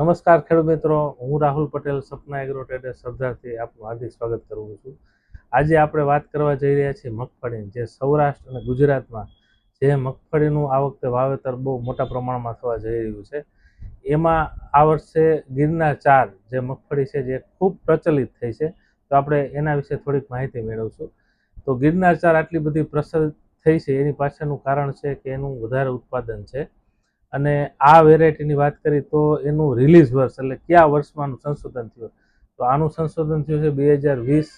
નમસ્કાર ખેડૂત મિત્રો, હું રાહુલ પટેલ, સપના એગ્રો ટ્રેડર સરદારથી આપનું હાર્દિક સ્વાગત કરું છું. આજે આપણે વાત કરવા જઈ રહ્યા છીએ મગફળીની જે સૌરાષ્ટ્ર અને ગુજરાતમાં જે મગફળીનું આ વખતે વાવેતર બહુ મોટા પ્રમાણમાં થવા જઈ રહ્યું છે. એમાં આ વર્ષે ગિરનાર ચાર જે મગફળી છે જે ખૂબ પ્રચલિત થઈ છે. તો આપણે એના વિશે થોડીક માહિતી મેળવશું. તો ગિરનાર ચાર આટલી બધી પ્રચલિત થઈ છે. એની પાછળનું કારણ છે કે એનું વધારે ઉત્પાદન છે. અને આ વેરાયટીની વાત કરી તો એનું રિલીઝ વર્ષ, એટલે કયા વર્ષમાં આનું સંશોધન થયું? તો આનું સંશોધન થયું છે બે હજાર વીસ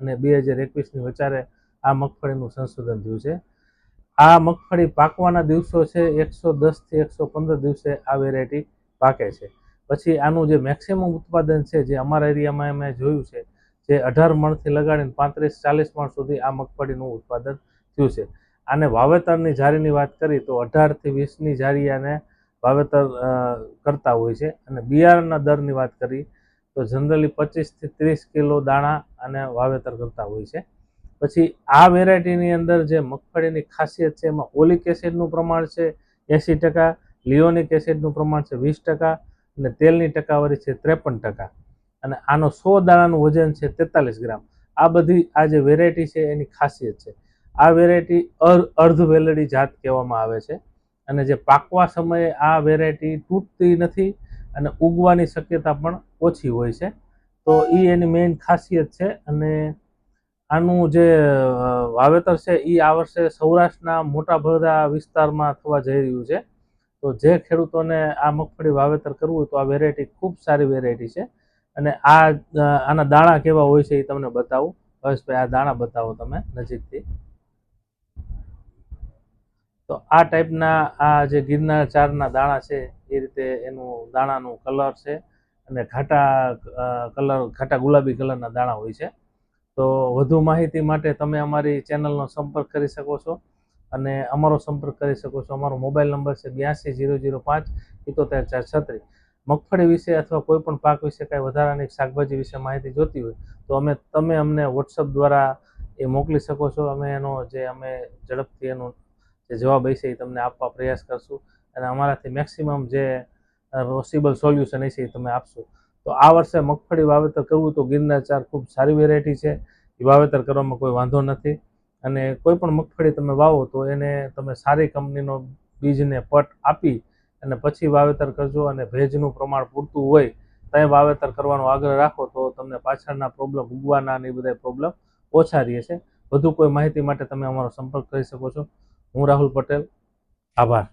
અને બે હજાર એકવીસની વચારે આ મગફળીનું સંશોધન થયું છે. આ મગફળી પાકવાના દિવસો છે એકસો દસથી એકસો પંદર દિવસે આ વેરાયટી પાકે છે. પછી આનું જે મેક્સિમમ ઉત્પાદન છે, જે અમારા એરિયામાં મેં જોયું છે, જે અઢાર મણથી લગાડીને પાંત્રીસ ચાલીસ મણ સુધી આ મગફળીનું ઉત્પાદન થયું છે. આને વાવેતરની જારીની વાત કરી તો અઢારથી વીસની જારી આને વાવેતર કરતા હોય છે. અને બિયારણના દરની વાત કરી તો જનરલી પચીસથી ત્રીસ કિલો દાણા અને વાવેતર કરતા હોય છે. પછી આ વેરાયટીની અંદર જે મગફળીની ખાસિયત છે, એમાં ઓલિક એસિડનું પ્રમાણ છે એંસી ટકા, લિયોનિક એસિડનું પ્રમાણ છે વીસ ટકા અને તેલની ટકાવારી છે ત્રેપન ટકા. અને આનો સો દાણાનું વજન છે તેતાલીસ ગ્રામ. આ બધી આ જે વેરાયટી છે એની ખાસિયત છે. આ વેરાયટી અર્ધ વેલડી જાત કહેવામાં આવે છે. અને જે પાકવા સમયે આ વેરાયટી તૂટતી નથી અને ઉગવાની શક્યતા પણ ઓછી હોય છે. તો એ એની મેઇન ખાસિયત છે અને આનું જે વાવેતર છે એ આ વર્ષે સૌરાષ્ટ્રના મોટા બધા વિસ્તારમાં થવા જઈ રહ્યું છે. તો જે ખેડૂતોને આ મગફળી વાવેતર કરવું હોય તો આ વેરાયટી ખૂબ સારી વેરાયટી છે. અને આ આના દાણા કેવા હોય છે એ તમને બતાવું. ભાઈ આ દાણા બતાવો તમે નજીકથી. તો આ ટાઈપના આ જે ગિરનાર ચારના દાણા છે, એ રીતે એનું દાણાનું કલર છે અને ઘાટા કલર, ઘાટા ગુલાબી કલરના દાણા હોય છે. તો વધુ માહિતી માટે તમે અમારી ચેનલનો સંપર્ક કરી શકો છો અને અમારો સંપર્ક કરી શકો છો. અમારો મોબાઈલ નંબર છે બ્યાસી જીરો જીરો પાંચ ઇકોતેર ચાર છત્રીસ. મગફળી વિશે અથવા કોઈ પણ પાક વિશે કાંઈ વધારાની શાકભાજી વિશે માહિતી જોતી હોય, તો અમે, તમે અમને વોટ્સઅપ દ્વારા એ મોકલી શકો છો. અમે એનો જે, અમે ઝડપથી એનો જે જવાબ હશે એ તમને આપવા પ્રયાસ કરશું અને અમારાથી મેક્સિમમ જે પોસિબલ સોલ્યુશન હશે એ તમે આપશો. તો આ વર્ષે મગફળી વાવેતર કરવું તો ગિરનાર ચાર ખૂબ સારી વેરાયટી છે. એ વાવેતર કરવામાં કોઈ વાંધો નથી. અને કોઈ પણ મગફળી તમે વાવો તો એને તમે સારી કંપનીનો બીજને પટ આપી અને પછી વાવેતર કરજો અને ભેજનું પ્રમાણ પૂરતું હોય ત્યાં વાવેતર કરવાનો આગ્રહ રાખો તો તમને પાછળના પ્રોબ્લેમ ઉગવાના અને એ બધા પ્રોબ્લેમ ઓછા રહે છે. વધુ કોઈ માહિતી માટે તમે અમારો સંપર્ક કરી શકો છો. હું રાહુલ પટેલ. આભાર.